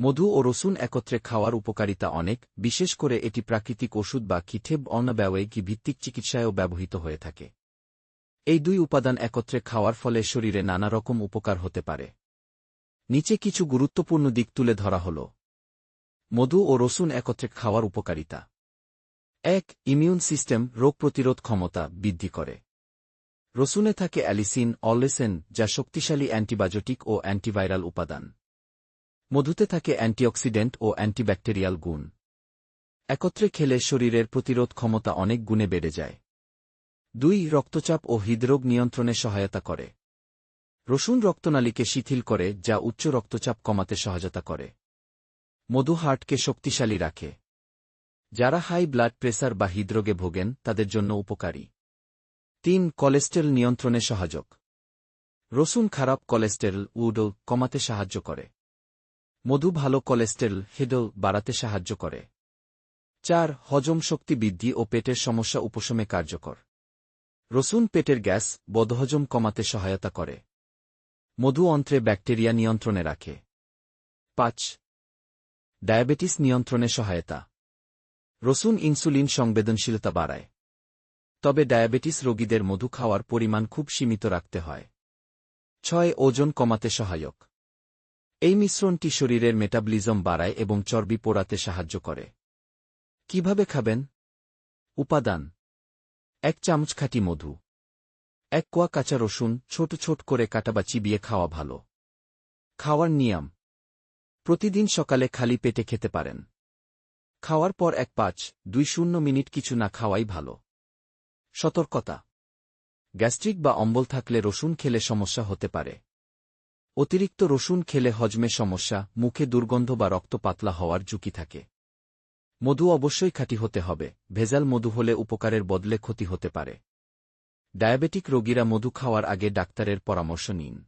মধু ও রসুন একত্রে খাওয়ার উপকারিতা অনেক, বিশেষ করে এটি প্রাকৃতিক ওষুধ বা কিঠেব অন্নব্যবয়িকী ভিত্তিক চিকিৎসায়ও ব্যবহৃত হয়ে থাকে। এই দুই উপাদান একত্রে খাওয়ার ফলে শরীরে নানা রকম উপকার হতে পারে। নিচে কিছু গুরুত্বপূর্ণ দিক তুলে ধরা হল। মধু ও রসুন একত্রে খাওয়ার উপকারিতা। এক, ইমিউন সিস্টেম রোগ প্রতিরোধ ক্ষমতা বৃদ্ধি করে। রসুনে থাকে অ্যালিসিন, অলেসেন, যা শক্তিশালী অ্যান্টিবায়োটিক ও অ্যান্টিভাইরাল উপাদান। মধুতে থাকে অ্যান্টিঅক্সিডেন্ট ও অ্যান্টিব্যাকটেরিয়াল গুণ। একত্রে খেলে শরীরের প্রতিরোধ ক্ষমতা অনেক গুণে বেড়ে যায়। দুই, রক্তচাপ ও হৃদরোগ নিয়ন্ত্রণে সহায়তা করে। রসুন রক্তনালীকে শিথিল করে, যা উচ্চ রক্তচাপ কমাতে সহায়তা করে। মধু হার্টকে শক্তিশালী রাখে। যারা হাই ব্লাড প্রেসার বা হৃদরোগে ভোগেন, তাদের জন্য উপকারী। তিন, কোলেস্টেরল নিয়ন্ত্রণে সহায়ক। রসুন খারাপ কোলেস্টেরল, উডল, কমাতে সাহায্য করে। মধু ভালো কোলেস্টেরল হেডল বাড়াতে সাহায্য করে। চার, হজম শক্তি বৃদ্ধি ও পেটের সমস্যা উপশমে কার্যকর। রসুন পেটের গ্যাস বদহজম কমাতে সহায়তা করে। মধু অন্ত্রে ব্যাকটেরিয়া নিয়ন্ত্রণে রাখে। পাঁচ, ডায়াবেটিস নিয়ন্ত্রণে সহায়তা। রসুন ইনসুলিন সংবেদনশীলতা বাড়ায়। তবে ডায়াবেটিস রোগীদের মধু খাওয়ার পরিমাণ খুব সীমিত রাখতে হয়। ছয়, ওজন কমাতে সহায়ক। এই মিশ্রণটি শরীরের মেটাবলিজম বাড়ায় এবং চর্বি পোড়াতে সাহায্য করে। কীভাবে খাবেন? উপাদান। এক চামচ খাঁটি মধু। এক কোয়া কাঁচা রসুন, ছোট ছোট করে কাটা বা চিবিয়ে খাওয়া ভালো। খাওয়ার নিয়ম। প্রতিদিন সকালে খালি পেটে খেতে পারেন। খাওয়ার পর এক পাঁচ, দুই শূন্য মিনিট কিছু না খাওয়াই ভালো। সতর্কতা। গ্যাস্ট্রিক বা অম্বল থাকলে রসুন খেলে সমস্যা হতে পারে। অতিরিক্ত রসুন খেলে হজমে সমস্যা, মুখে দুর্গন্ধ বা রক্ত পাতলা হওয়ার ঝুঁকি থাকে। মধু অবশ্যই খাঁটি হতে হবে, ভেজাল মধু হলে উপকারের বদলে ক্ষতি হতে পারে। ডায়াবেটিক রোগীরা মধু খাওয়ার আগে ডাক্তারের পরামর্শ নিন।